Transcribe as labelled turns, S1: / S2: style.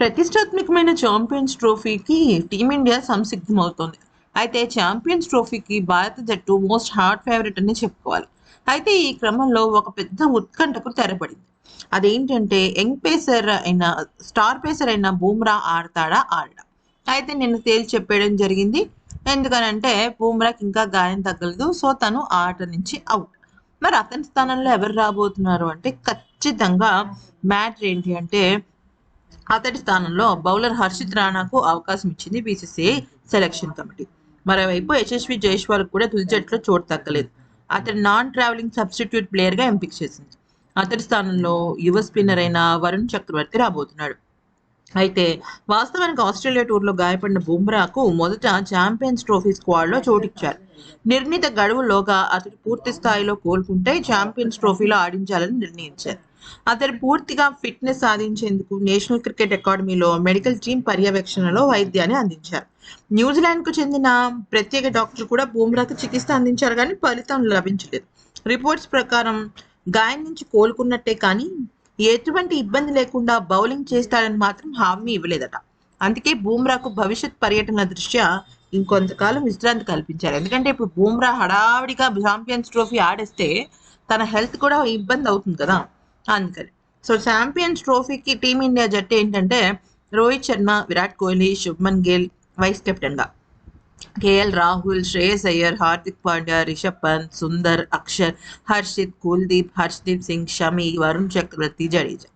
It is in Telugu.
S1: ప్రతిష్టాత్మకమైన ఛాంపియన్స్ ట్రోఫీకి టీమిండియా సంసిద్ధమవుతోంది. అయితే ఛాంపియన్స్ ట్రోఫీకి భారత జట్టు మోస్ట్ హాట్ ఫేవరెట్ అని చెప్పుకోవాలి. అయితే ఈ క్రమంలో ఒక పెద్ద ఉత్కంఠకు తెరపడింది. అదేంటంటే యంగ్ పేసర్ అయిన స్టార్ పేసర్ అయిన బూమ్రా ఆడతాడా ఆడడా? అయితే నిన్న తేల్చి చెప్పేయడం జరిగింది. ఎందుకనంటే బూమ్రాకి ఇంకా గాయం తగ్గలేదు. సో తను ఆట నుంచి అవుట్ మరి అతని స్థానంలో ఎవరు రాబోతున్నారు అంటే ఖచ్చితంగా మ్యాటర్ ఏంటి అంటే అతడి స్థానంలో బౌలర్ హర్షిత్ రాణాకు అవకాశం ఇచ్చింది బీసీసీఐ సెలక్షన్ కమిటీ. మరోవైపు యశస్వి జైస్వాల్ కూడా తుది జట్టులో చోటు తగ్గలేదు అతడి నాన్ ట్రావెలింగ్ సబ్స్టిట్యూట్ ప్లేయర్గా ఎంపిక చేసింది. అతడి స్థానంలో యువ స్పిన్నర్ అయిన వరుణ్ చక్రవర్తి రాబోతున్నాడు. అయితే వాస్తవానికి ఆస్ట్రేలియా టూర్లో గాయపడిన బుమ్రాకు మొదట ఛాంపియన్స్ ట్రోఫీ స్క్వాడ్లో చోటిచ్చారు. నిర్ణీత గడువులోగా అతడు పూర్తి స్థాయిలో కోలుకుంటే ఛాంపియన్స్ ట్రోఫీలో ఆడించాలని నిర్ణయించారు. అతడు పూర్తిగా ఫిట్నెస్ సాధించేందుకు నేషనల్ క్రికెట్ అకాడమీలో మెడికల్ టీం పర్యవేక్షణలో వైద్యాన్ని అందించారు. న్యూజిలాండ్కు చెందిన ప్రత్యేక డాక్టర్ కూడా బూమ్రాకు చికిత్స అందించారు కానీ ఫలితం లభించలేదు. రిపోర్ట్స్ ప్రకారం గాయం నుంచి కోలుకున్నట్టే కానీ ఎటువంటి ఇబ్బంది లేకుండా బౌలింగ్ చేస్తాడని మాత్రం హామీ ఇవ్వలేదట. అందుకే బూమ్రాకు భవిష్యత్ పర్యటన దృష్ట్యా ఇంకొంతకాలం విశ్రాంతి కల్పించారు. ఎందుకంటే ఇప్పుడు బూమ్రా హడావిడిగా ఛాంపియన్స్ ట్రోఫీ ఆడేస్తే తన హెల్త్ కూడా ఇబ్బంది అవుతుంది కదా. అందుకని. సో ఛాంపియన్స్ ట్రోఫీకి టీమిండియా జట్టు ఏంటంటే రోహిత్ శర్మ విరాట్ కోహ్లీ శుభ్మన్ గిల్ వైస్ కెప్టెన్గా. கே எல் ராகுல் ஸ்ரேயஸ் ஐயர் ஹார்திக் பாண்டியா ரிஷப் பந்த் சுந்தர் அக்ஷர் ஹர்ஷித் குல்தீப் ஹர்ஷ்தீப் சிங் ஷமி வருண் சக்கரவர்த்தி ஜடேஜா